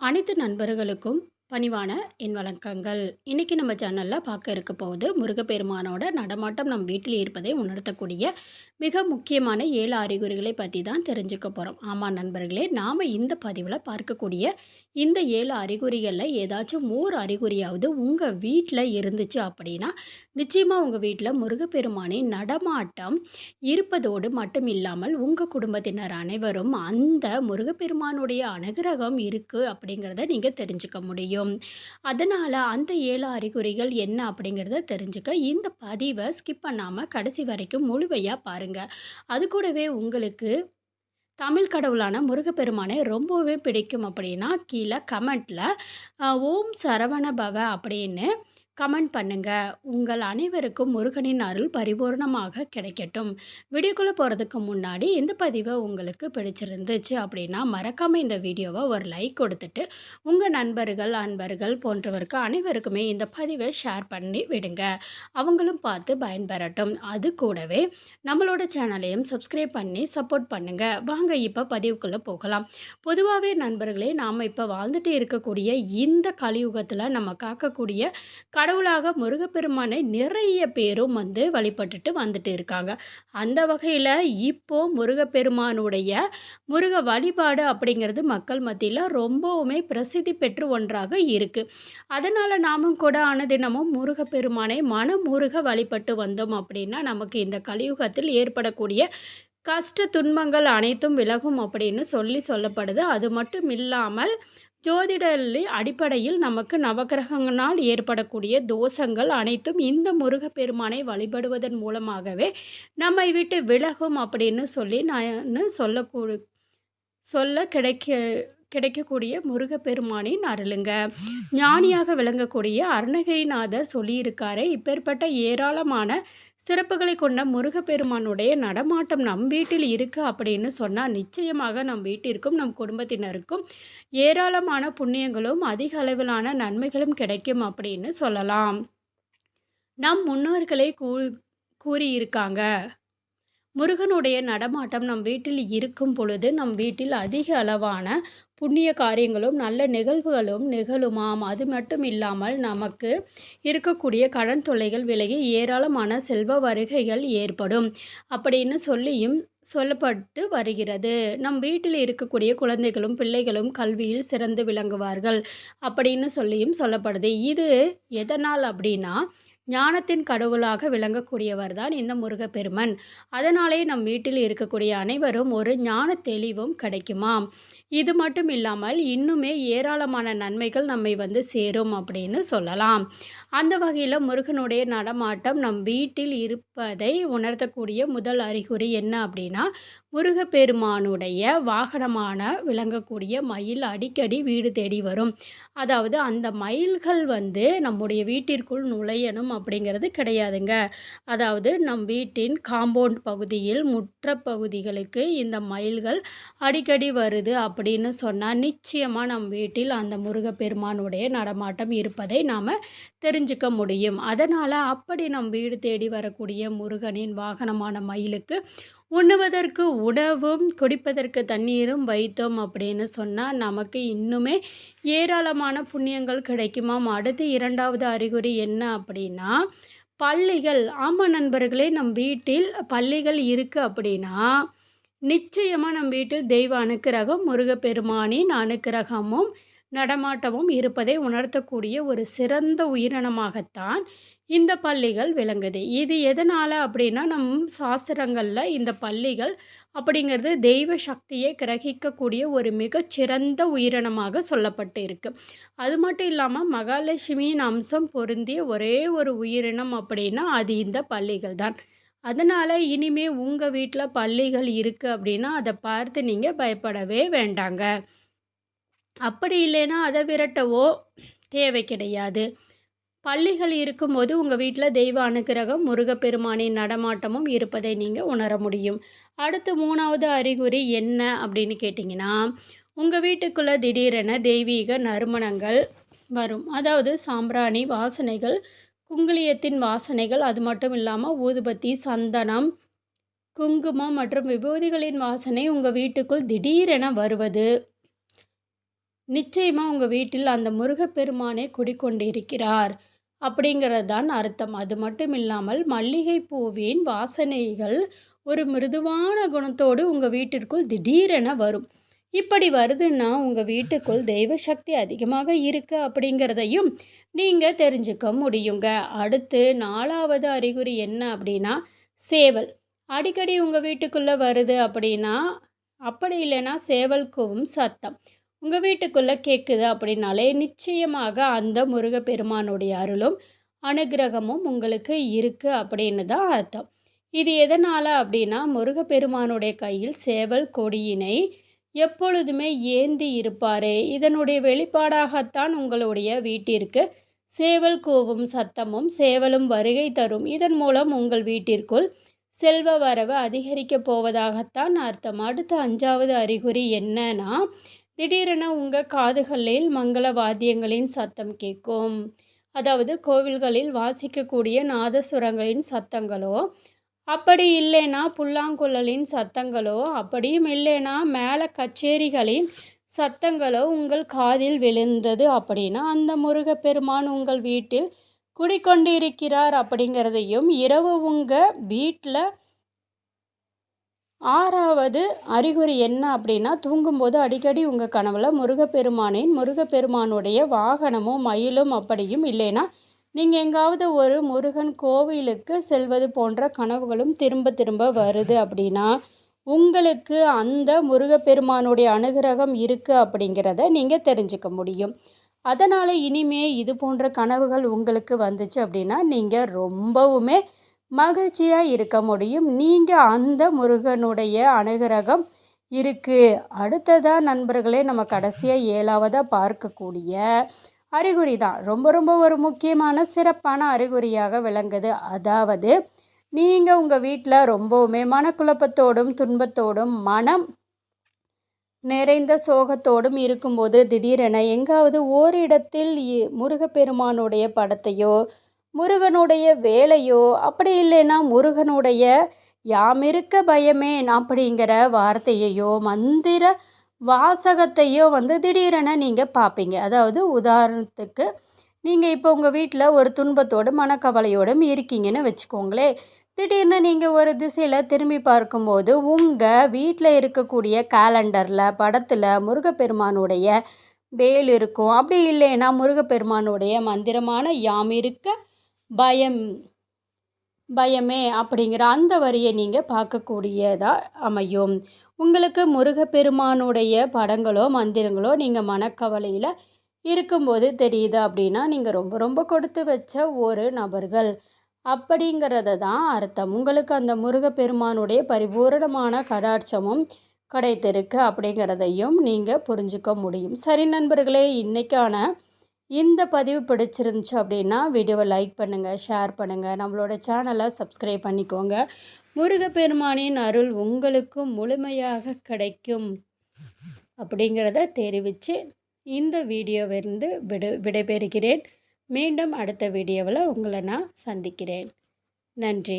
அனைத்து நண்பர்களுக்கும் பணிவான என் வணக்கங்கள். இன்றைக்கி நம்ம சேனலில் பார்க்க இருக்க போகுது முருகப்பெருமானோட நடமாட்டம் நம் வீட்டில் இருப்பதை உணர்த்தக்கூடிய மிக முக்கியமான ஏழு அறிகுறிகளை பற்றி தான் தெரிஞ்சுக்க போகிறோம் ஆமாம் நண்பர்களே நாம் இந்த பதிவில் பார்க்கக்கூடிய இந்த ஏழு அறிகுறிகளில் ஏதாச்சும் ஓர் அறிகுறியாவது உங்கள் வீட்டில் இருந்துச்சு அப்படின்னா நிச்சயமாக உங்கள் வீட்டில் முருகப்பெருமானின் நடமாட்டம் இருப்பதோடு மட்டும் இல்லாமல் உங்கள் குடும்பத்தினர் அனைவரும் அந்த முருகப்பெருமானுடைய அனுகிரகம் இருக்குது அப்படிங்கிறத நீங்கள் தெரிஞ்சுக்க முடியும். அதனால் அந்த ஏழு அறிகுறிகள் என்ன அப்படிங்கிறத தெரிஞ்சுக்க இந்த பதிவை ஸ்கிப் பண்ணாமல் கடைசி வரைக்கும் முழுமையாக பாருங்கள் அது கூடவே உங்களுக்கு தமிழ் கடவுளான முருகப்பெருமானை ரொம்பவே பிடிக்கும் அப்படின்னா கீழே கமெண்ட்டில் ஓம் சரவண பவ அப்படின்னு கமெண்ட் பண்ணுங்க. உங்கள் அனைவருக்கும் முருகனின் அருள் பரிபூர்ணமாக கிடைக்கட்டும். வீடியோக்குள்ளே போகிறதுக்கு முன்னாடி இந்த பதிவை உங்களுக்கு பிடிச்சிருந்துச்சு அப்படின்னா மறக்காமல் இந்த வீடியோவை ஒரு லைக் கொடுத்துட்டு உங்கள் நண்பர்கள் அன்பர்கள் போன்றவருக்கு அனைவருக்குமே இந்த பதிவை ஷேர் பண்ணி விடுங்க. அவங்களும் பார்த்து பயன்பெறட்டும். அது கூடவே நம்மளோட சேனலையும் சப்ஸ்கிரைப் பண்ணி சப்போர்ட் பண்ணுங்க. வாங்க இப்போ பதிவுக்குள்ளே போகலாம். பொதுவாகவே நண்பர்களே நாம் இப்போ வாழ்ந்துட்டு இருக்கக்கூடிய இந்த கலியுகத்தில் நம்ம காக்கக்கூடிய கடவுளாக முருகப்பெருமானை நிறைய பேரும் வந்து வழிபட்டுட்டு வந்துட்டு இருக்காங்க. அந்த வகையில் இப்போ முருகப்பெருமானுடைய முருக வழிபாடு அப்படிங்கிறது மக்கள் மத்தியில் ரொம்பவுமே பிரசித்தி பெற்று ஒன்றாக இருக்குது அதனால் நாமும் கூட அனுதினமும் முருகப்பெருமானை மனமுருக வழிபட்டு வந்தோம் அப்படின்னா நமக்கு இந்த கலியுகத்தில் ஏற்படக்கூடிய கஷ்ட துன்பங்கள் அனைத்தும் விலகும் அப்படின்னு சொல்லி சொல்லப்படுது. அது மட்டும் இல்லாமல் ஜோதிடரில் அடிப்படையில் நமக்கு நவகிரகங்களால் ஏற்படக்கூடிய தோஷங்கள் அனைத்தும் இந்த முருகப்பெருமானை வழிபடுவதன் மூலமாகவே நம்மை விட்டு விலகும் அப்படின்னு சொல்லி நான் சொல்லக்கூ சொல்ல கிடைக்க கிடைக்கக்கூடிய முருகப்பெருமானின் அருளுங்க. ஞானியாக விளங்கக்கூடிய அருணகிரிநாதர் சொல்லியிருக்காரு. இப்பேற்பட்ட ஏராளமான சிறப்புகளை கொண்ட முருகப்பெருமானுடைய நடமாட்டம் நம் வீட்டில் இருக்குது அப்படின்னு சொன்னால் நிச்சயமாக நம் வீட்டிற்கும் நம் குடும்பத்தினருக்கும் ஏராளமான புண்ணியங்களும் அதிக அளவிலான நன்மைகளும் கிடைக்கும் அப்படின்னு சொல்லலாம். நம் முன்னோர்களே கூ கூறியிருக்காங்க. முருகனுடைய நடமாட்டம் நம் வீட்டில் இருக்கும் பொழுது நம் வீட்டில் அதிக அளவான புண்ணிய காரியங்களும் நல்ல நிகழ்வுகளும் நிகழுமாம். அது மட்டும் இல்லாமல் நமக்கு இருக்கக்கூடிய கடன் தொல்லைகள் விலகி ஏராளமான செல்வ வருகைகள் ஏற்படும். அப்படின்னு சொல்லியும் சொல்லப்பட்டு வருகிறது. நம் வீட்டில் இருக்கக்கூடிய குழந்தைகளும் பிள்ளைகளும் கல்வியில் சிறந்து விளங்குவார்கள் அப்படின்னு சொல்லியும் சொல்லப்படுது. இது எதனால் அப்படின்னா ஞானத்தின் கடவுளாக விளங்கக்கூடியவர் தான் இந்த முருகப்பெருமன். அதனாலே நம் வீட்டில் இருக்கக்கூடிய அனைவரும் ஒரு ஞான தெளிவும் கிடைக்குமாம். இது மட்டும் இல்லாமல் இன்னுமே ஏராளமான நன்மைகள் நம்மை வந்து சேரும் அப்படின்னு சொல்லலாம். அந்த வகையில் முருகனுடைய நடமாட்டம் நம் வீட்டில் இருப்பதை உணர்த்தக்கூடிய முதல் அறிகுறி என்ன அப்படின்னா முருகப்பெருமானுடைய வாகனமான விளங்கக்கூடிய மயில் அடிக்கடி வீடு தேடி வரும். அதாவது அந்த மயில்கள் வந்து நம்முடைய வீட்டிற்குள் நுழையணும் அப்படிங்கிறது கிடையாதுங்க. அதாவது நம் வீட்டின் காம்பவுண்ட் பகுதியில் முற்ற பகுதிகளுக்கு இந்த மயில்கள் அடிக்கடி வருது அப்படின்னு சொன்னால் நிச்சயமாக நம் வீட்டில் அந்த முருகப்பெருமானுடைய நடமாட்டம் இருப்பதை நாம் தெரிஞ்சுக்க முடியும். அதனால் அப்படி நம் வீடு தேடி வரக்கூடிய முருகனின் வாகனமான மயிலுக்கு உண்ணுவதற்கு உணவும் குடிப்பதற்கு தண்ணீரும் வைத்தோம் அப்படின்னு சொன்னால் நமக்கு இன்னுமே ஏராளமான புண்ணியங்கள் கிடைக்குமாம் அடுத்து இரண்டாவது அறிகுறி என்ன அப்படின்னா பள்ளிகள் ஆமாம் நண்பர்களே நம் வீட்டில் பள்ளிகள் இருக்குது அப்படின்னா நிச்சயமாக நம் வீட்டில் தெய்வ அனுக்கிரகம் முருகப்பெருமானின் அனுக்கிரகமும் நடமாட்டமும் இருப்பதை உணர்த்தக்கூடிய ஒரு சிறந்த உயிரினமாகத்தான் இந்த பள்ளிகள் விளங்குது. இது எதனால் அப்படின்னா நம் சாஸ்திரங்களில் இந்த பள்ளிகள் அப்படிங்கிறது தெய்வ சக்தியை கிரகிக்கக்கூடிய ஒரு மிகச்சிறந்த உயிரினமாக சொல்லப்பட்டு இருக்கு அது மட்டும் இல்லாமல் மகாலட்சுமியின் அம்சம் பொருந்திய ஒரே ஒரு உயிரினம் அப்படின்னா அது இந்த பள்ளிகள் தான். அதனால் இனிமே உங்கள் வீட்டில் பள்ளிகள் இருக்குது அப்படின்னா அதை பார்த்து நீங்கள் பயப்படவே வேண்டாங்க. அப்படி இல்லைன்னா அதை விரட்டவோ தேவை கிடையாது. பள்ளிகள் இருக்கும்போது உங்கள் வீட்டில் தெய்வ அனுக்கிரகம் முருகப்பெருமானின் நடமாட்டமும் இருப்பதை நீங்கள் உணர முடியும். அடுத்து மூணாவது அறிகுறி என்ன அப்படின்னு கேட்டிங்கன்னா உங்கள் வீட்டுக்குள்ளே திடீரென தெய்வீக நறுமணங்கள் வரும். அதாவது சாம்பிராணி வாசனைகள் குங்குளியத்தின் வாசனைகள் அது மட்டும் இல்லாமல் ஊதுபத்தி சந்தனம் குங்குமம் மற்றும் விபூதிகளின் வாசனை உங்கள் வீட்டுக்குள் திடீரென வருவது. நிச்சயமாக உங்கள் வீட்டில் அந்த முருகப்பெருமானே குடிக்கொண்டிருக்கிறார் அப்படிங்கிறது தான் அர்த்தம். அது மட்டும் இல்லாமல் மல்லிகை பூவின் வாசனைகள் ஒரு மிருதுவான குணத்தோடு உங்கள் வீட்டிற்குள் திடீரென வரும். இப்படி வருதுன்னா உங்கள் வீட்டுக்குள் தெய்வ சக்தி அதிகமாக இருக்குது அப்படிங்கிறதையும் நீங்கள் தெரிஞ்சுக்க முடியுங்க. அடுத்து நாலாவது அறிகுறி என்ன அப்படின்னா சேவல். அடிக்கடி உங்கள் வீட்டுக்குள்ளே வருது அப்படின்னா அப்படி இல்லைன்னா சேவல் கூவும் சத்தம். உங்கள் வீட்டுக்குள்ளே கேட்குது அப்படின்னாலே நிச்சயமாக அந்த முருகப்பெருமானுடைய அருளும் அனுகிரகமும் உங்களுக்கு இருக்குது அப்படின்னு தான் அர்த்தம். இது எதனால் அப்படின்னா முருகப்பெருமானுடைய கையில் சேவல் கொடியினை எப்பொழுதுமே ஏந்தி இருப்பாரே. இதனுடைய வெளிப்பாடாகத்தான் உங்களுடைய வீட்டிற்கு சேவல் கூவும் சத்தமும் சேவலும் வருகை தரும். இதன் மூலம் உங்கள் வீட்டிற்குள் செல்வ வரவு அதிகரிக்கப் போவதாகத்தான் அர்த்தம். அடுத்த அஞ்சாவது அறிகுறி என்னன்னா திடீரென உங்கள் காதுகளில் மங்கள வாத்தியங்களின் சத்தம் கேட்கும். அதாவது கோவில்களில் வாசிக்கக்கூடிய நாதசுரங்களின் சத்தங்களோ அப்படி இல்லைன்னா புல்லாங்குழலின் சத்தங்களோ அப்படியும் இல்லைன்னா மேலே கச்சேரிகளின் சத்தங்களோ உங்கள் காதில் விழுந்தது அப்படின்னா அந்த முருகப்பெருமான் உங்கள் வீட்டில் குடிக்கொண்டிருக்கிறார் அப்படிங்கிறதையும் இரவு உங்கள் வீட்டில் ஆறாவது அறிகுறி என்ன அப்படின்னா தூங்கும்போது அடிக்கடி உங்கள் கனவில் முருகப்பெருமானின் முருகப்பெருமானுடைய வாகனமும் மயிலும் அப்படியும் இல்லைன்னா நீங்கள் எங்காவது ஒரு முருகன் கோவிலுக்கு செல்வது போன்ற கனவுகளும் திரும்ப திரும்ப வருது அப்படின்னா உங்களுக்கு அந்த முருகப்பெருமானுடைய அனுகிரகம் இருக்குது அப்படிங்கிறத நீங்கள் தெரிஞ்சுக்க முடியும். அதனால் இனிமே இது போன்ற கனவுகள் உங்களுக்கு வந்துச்சு அப்படின்னா நீங்கள் ரொம்பவுமே மகிழ்ச்சியாக இருக்க முடியும். நீங்கள் அந்த முருகனுடைய அனுகிரகம் இருக்குது அடுத்ததாக நண்பர்களே நம்ம கடைசியாக ஏழாவதாக பார்க்கக்கூடிய அறிகுறி தான். ரொம்ப ரொம்ப ஒரு முக்கியமான சிறப்பான அறிகுறியாக விளங்குது. அதாவது நீங்கள் உங்கள் வீட்டில் ரொம்பவுமே மனக்குழப்பத்தோடும் துன்பத்தோடும் மனம் நிறைந்த சோகத்தோடும் இருக்கும்போது திடீரென எங்காவது ஓரிடத்தில் முருகப்பெருமானுடைய படத்தையோ முருகனுடைய வேலையோ? அப்படி இல்லைன்னா முருகனுடைய யாமிருக்க பயமேன் அப்படிங்கிற வார்த்தையையோ மந்திர வாசகத்தையோ வந்து திடீரென நீங்கள் பார்ப்பீங்க அதாவது உதாரணத்துக்கு நீங்கள் இப்போ உங்கள் வீட்டில் ஒரு துன்பத்தோடு மனக்கவலையோடும் இருக்கீங்கன்னு வச்சுக்கோங்களேன் திடீர்னு நீங்கள் ஒரு திசையில் திரும்பி பார்க்கும்போது உங்கள் வீட்டில் இருக்கக்கூடிய கேலண்டரில் படத்தில் முருகப்பெருமானுடைய வேல் இருக்கும். அப்படி இல்லைன்னா முருகப்பெருமானுடைய மந்திரமான யாம் இருக்க பயம் பயமே அப்படிங்கிற அந்த வரியை நீங்கள் பார்க்கக்கூடியதாக அமையும். உங்களுக்கு முருகப்பெருமானுடைய படங்களோ மந்திரங்களோ நீங்கள் மனக்கவலையில் இருக்கும்போது தெரியுது அப்படின்னா நீங்கள் ரொம்ப ரொம்ப கொடுத்து வச்ச ஒரு நபர்கள் அப்படிங்கிறத தான் அர்த்தம். உங்களுக்கு அந்த முருகப்பெருமானுடைய பரிபூரணமான கடாட்சமும் கிடைத்திருக்கு அப்படிங்கிறதையும் நீங்கள் புரிஞ்சுக்க முடியும். சரி நண்பர்களே இன்றைக்கான இந்த பதிவு பிடிச்சிருந்துச்சு அப்படின்னா வீடியோவை லைக் பண்ணுங்கள் ஷேர் பண்ணுங்கள் நம்மளோட சேனலை சப்ஸ்கிரைப் பண்ணிக்கோங்க. முருகப்பெருமானின் அருள் உங்களுக்கு முழுமையாக கிடைக்கும் அப்படிங்கிறத தெரிவித்து இந்த வீடியோவிலிருந்து விடு விடைபெறுகிறேன். மீண்டும் அடுத்த வீடியோவில் உங்களை நான் சந்திக்கிறேன். நன்றி.